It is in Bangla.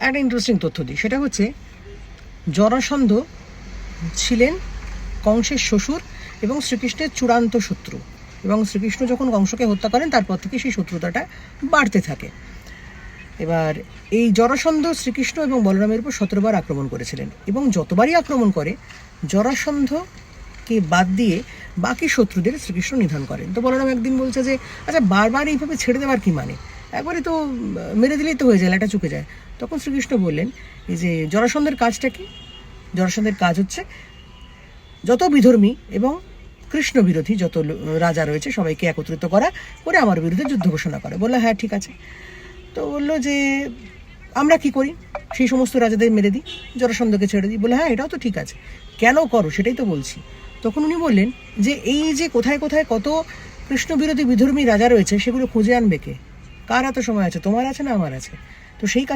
একটা ইন্টারেস্টিং তথ্য দিই। সেটা হচ্ছে, জরাসন্ধ ছিলেন কংসের শ্বশুর এবং শ্রীকৃষ্ণের চূড়ান্ত শত্রু। এবং শ্রীকৃষ্ণ যখন কংসকে হত্যা করেন, তারপর থেকে সেই শত্রুতাটা বাড়তে থাকে। এবার, এই জরাসন্ধ শ্রীকৃষ্ণ এবং বলরামের উপর সতেরোবার আক্রমণ করেছিলেন। এবং যতবারই আক্রমণ করে, জরাসন্ধকে বাদ দিয়ে বাকি শত্রুদের শ্রীকৃষ্ণ নিধন করেন। তো বলরাম একদিন বলছে যে আচ্ছা বারবার এইভাবে ছেড়ে দেওয়ার কি মানে? একবারে তো, মেরে দিলেই তো হয়ে যায় এটা চুকে যায়। তখন শ্রীকৃষ্ণ বললেন, এই যে জরাসন্ধের কাজটা কি? জরাসন্ধের কাজ হচ্ছে, যত বিধর্মী এবং কৃষ্ণ বিরোধী যত রাজা রয়েছে, সবাইকে একত্রিত করা, করে আমার বিরুদ্ধে যুদ্ধ ঘোষণা করে। বলল হ্যাঁ ঠিক আছে। তো বলল যে, আমরা কি করি? সেই সমস্ত রাজাদের মেরে দিই, জরাসন্ধকে ছেড়ে দিই। বলে হ্যাঁ এটাও তো ঠিক আছে। কেন করো? সেটাই তো বলছি। তখন উনি বললেন যে, এই যে কোথায় কোথায় কত কৃষ্ণ বিরোধী বিধর্মী রাজা রয়েছে, সেগুলো খুঁজে আনবে কে? কার এত সময় আছে? তোমার আছে না আমার আছে? তো সেই